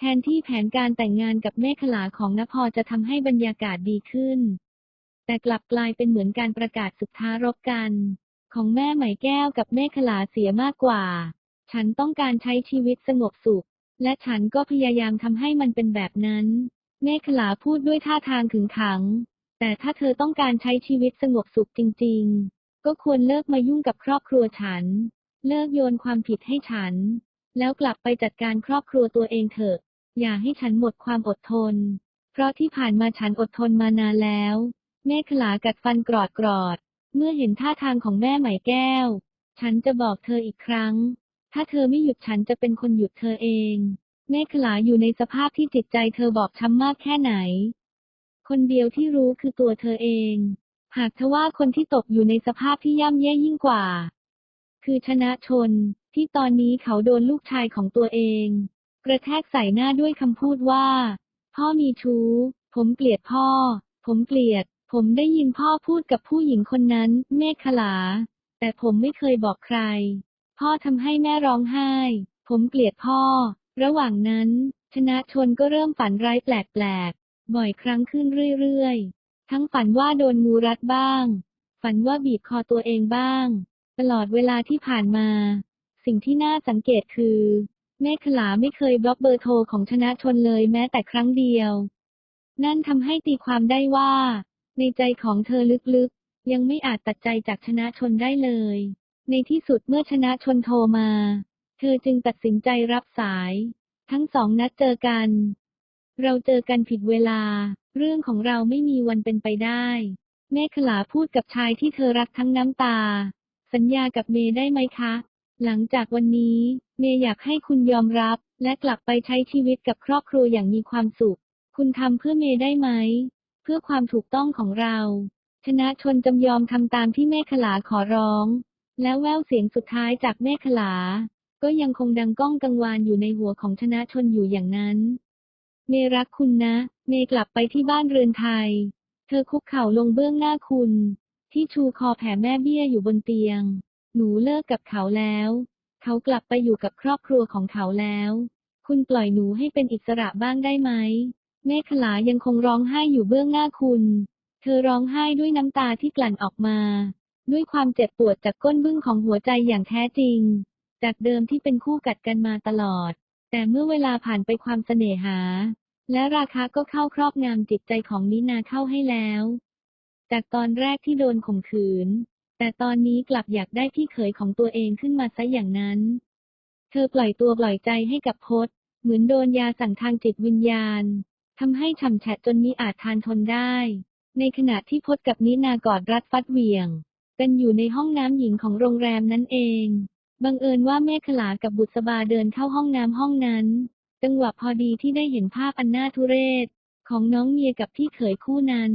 แทนที่แผนการแต่งงานกับเมขลาของนภรจะทำให้บรรยากาศดีขึ้น แต่กลับกลายเป็นเหมือนการประกาศสุดท้ารบกัน ของแม่ไหมแก้วกับเมขลาเสียมากกว่า ฉันต้องการใช้ชีวิตสงบสุข และฉันก็พยายามทำให้มันเป็นแบบนั้น เมขลาพูดด้วยท่าทางขึงขัง แต่ถ้าเธอต้องการใช้ชีวิตสงบสุขจริง ๆ ก็ควรเลิกมายุ่งกับครอบครัวฉัน เลิกโยนความผิดให้ฉัน แล้วกลับไปจัดการครอบครัวตัวเองเถอะ อย่าให้ฉันหมดความอดทน เพราะที่ผ่านมาฉันอดทนมานานแล้วเมขลากัดฟันกรอดกรอด เมื่อเห็นท่าทางของแม่ไหมแก้ว ฉันจะบอกเธออีกครั้ง ถ้าเธอไม่หยุดฉันจะเป็นคนหยุดเธอเองเมขลาอยู่ในสภาพที่จิตใจเธอบอบช้ำมากแค่ไหน คนเดียวที่รู้คือตัวเธอเอง หากทว่าคนที่ตกอยู่ในสภาพที่ย่ำแย่ยิ่งกว่า คือชนะชนที่ตอนนี้เขาโดนลูกชายของตัวเอง กระแทกใส่หน้าด้วยคำพูดว่า พ่อมีชู้ ผมเกลียดพ่อ ผมเกลียด ผมได้ยินพ่อพูดกับผู้หญิงคนนั้น เมฆขลา แต่ผมไม่เคยบอกใคร พ่อทำให้แม่ร้องไห้ ผมเกลียดพ่อ ระหว่างนั้น ชนะชนก็เริ่มฝันร้ายแปลกๆ บ่อยครั้งขึ้นเรื่อยๆ ทั้งฝันว่าโดนงูรัดบ้าง ฝันว่าบีบคอตัวเองบ้าง ตลอดเวลาที่ผ่านมา สิ่งที่น่าสังเกตคือ เมฆขลาไม่เคยบล็อกเบอร์โทรของชนะชนเลยแม้แต่ครั้งเดียว นั่นทำให้ตีความได้ว่า ในใจของเธอลึกๆ ยังไม่อาจตัดใจจากชนะชนได้เลย ในที่สุดเมื่อชนะชนโทรมา เธอจึงตัดสินใจรับสาย ทั้งสองนัดเจอกัน เราเจอกันผิดเวลา เรื่องของเราไม่มีวันเป็นไปได้เมฆขลาพูดกับชายที่เธอรักทั้งน้ำตา สัญญากับเมย์ได้ไหมคะ หลังจากวันนี้ เมย์อยากให้คุณยอมรับ และกลับไปใช้ชีวิตกับครอบครัวอย่างมีความสุข คุณทำเพื่อเมย์ได้ไหม เพื่อความถูกต้องของเรา ชนะชนจำยอมทำตามที่เมฆขลาขอร้อง แล้วแววเสียงสุดท้ายจากเมฆขลา ก็ยังคงดังก้องกังวานอยู่ในหัวของชนะชนอยู่อย่างนั้น เมย์รักคุณนะ เมย์กลับไปที่บ้านเรือนไทย เธอคุกเข่าลงเบื้องหน้าคุณ ที่ชูคอแผ่แม่เบี้ยอยู่บนเตียง หนูเลิกกับเขาแล้ว เขากลับไปอยู่กับครอบครัวของเขาแล้ว คุณปล่อยหนูให้เป็นอิสระบ้างได้ไหม เมฆขลายังคงร้องไห้อยู่เบื้องหน้าคุณ เธอร้องไห้ด้วยน้ำตาที่กลั่นออกมา ด้วยความเจ็บปวดจากก้นบึ้งของหัวใจอย่างแท้จริง จากเดิมที่เป็นคู่กัดกันมาตลอด แต่เมื่อเวลาผ่านไปความเสน่หา และราคาก็เข้าครอบงำจิตใจของนินาเข้าให้แล้ว จากตอนแรกที่โดนข่มขืน แต่ตอนนี้กลับอยากได้พี่เขยของตัวเองขึ้นมาซะอย่างนั้น เธอปล่อยตัวปล่อยใจให้กับพศเหมือนโดนยาสั่งทางจิตวิญญาณทำให้ฉ่ำแฉะจนมิอาจทานทนได้ ในขณะที่พศกับนินากอดรัดฟัดเหวี่ยง กันอยู่ในห้องน้ำหญิงของโรงแรมนั่นเอง บังเอิญว่าเมฆขลากับบุษบาเดินเข้าห้องน้ำห้องนั้น จังหวะพอดีที่ได้เห็นภาพอันน่าทุเรศของน้องเมียกับพี่เขยคู่นั้น